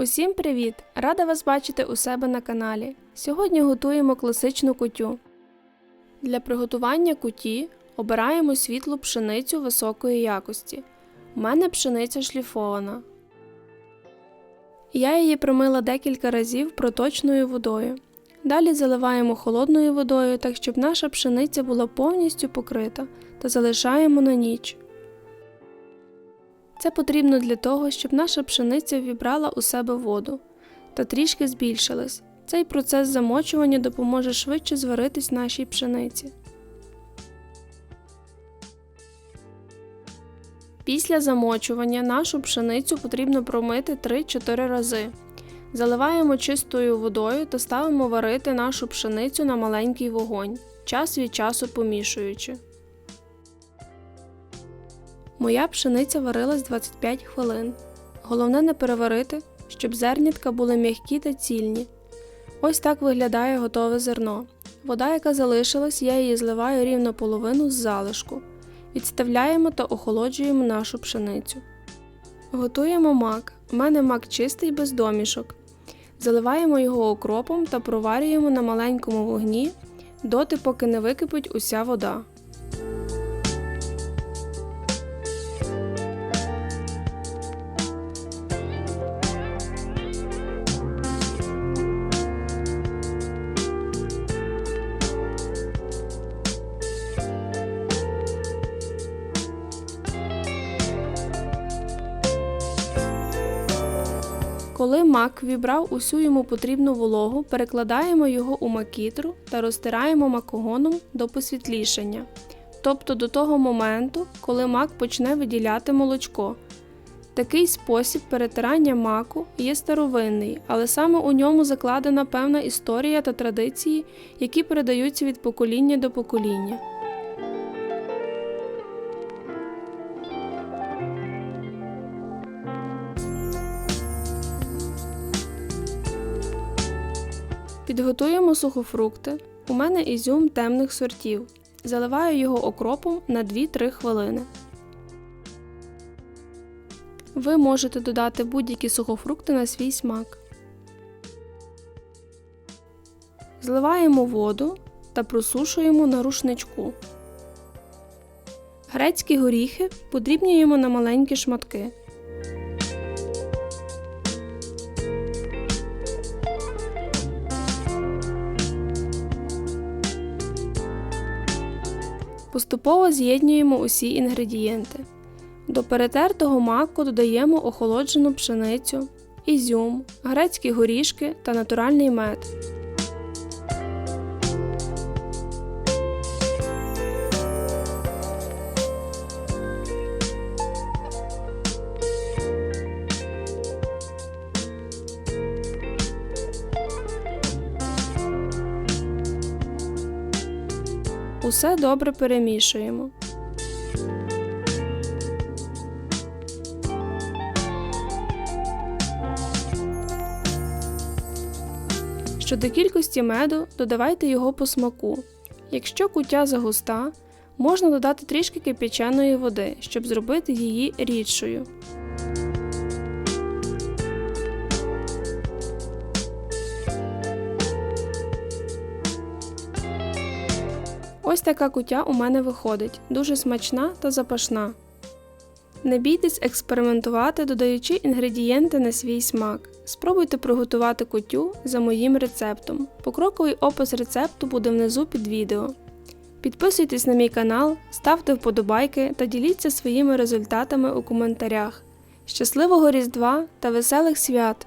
Усім привіт! Рада вас бачити у себе на каналі. Сьогодні готуємо класичну кутю. Для приготування куті обираємо світлу пшеницю високої якості. У мене пшениця шліфована. Я її промила декілька разів проточною водою. Далі заливаємо холодною водою, так щоб наша пшениця була повністю покрита та залишаємо на ніч. Це потрібно для того, щоб наша пшениця вібрала у себе воду та трішки збільшилась. Цей процес замочування допоможе швидше зваритись нашій пшениці. Після замочування нашу пшеницю потрібно промити 3-4 рази. Заливаємо чистою водою та ставимо варити нашу пшеницю на маленький вогонь, час від часу помішуючи. Моя пшениця варилась 25 хвилин. Головне не переварити, щоб зернятка були м'які та цільні. Ось так виглядає готове зерно. Вода, яка залишилась, я її зливаю рівно половину з залишку. Відставляємо та охолоджуємо нашу пшеницю. Готуємо мак. У мене мак чистий без домішок. Заливаємо його окропом та проварюємо на маленькому вогні доти, поки не википить уся вода. Коли мак вібрав усю йому потрібну вологу, перекладаємо його у макітру та розтираємо макогоном до посвітлішання, тобто до того моменту, коли мак почне виділяти молочко. Такий спосіб перетирання маку є старовинний, але саме у ньому закладена певна історія та традиції, які передаються від покоління до покоління. Підготуємо сухофрукти. У мене ізюм темних сортів. Заливаю його окропом на 2-3 хвилини. Ви можете додати будь-які сухофрукти на свій смак. Зливаємо воду та просушуємо на рушничку. Грецькі горіхи подрібнюємо на маленькі шматки. Поступово з'єднюємо усі інгредієнти. До перетертого маку додаємо охолоджену пшеницю, ізюм, грецькі горішки та натуральний мед. Усе добре перемішуємо. Щодо кількості меду, додавайте його по смаку. Якщо куття загуста, можна додати трішки кип'яченої води, щоб зробити її рідшою. Ось така куття у мене виходить, дуже смачна та запашна. Не бійтесь експериментувати, додаючи інгредієнти на свій смак. Спробуйте приготувати кутю за моїм рецептом. Покроковий опис рецепту буде внизу під відео. Підписуйтесь на мій канал, ставте вподобайки та діліться своїми результатами у коментарях. Щасливого Різдва та веселих свят!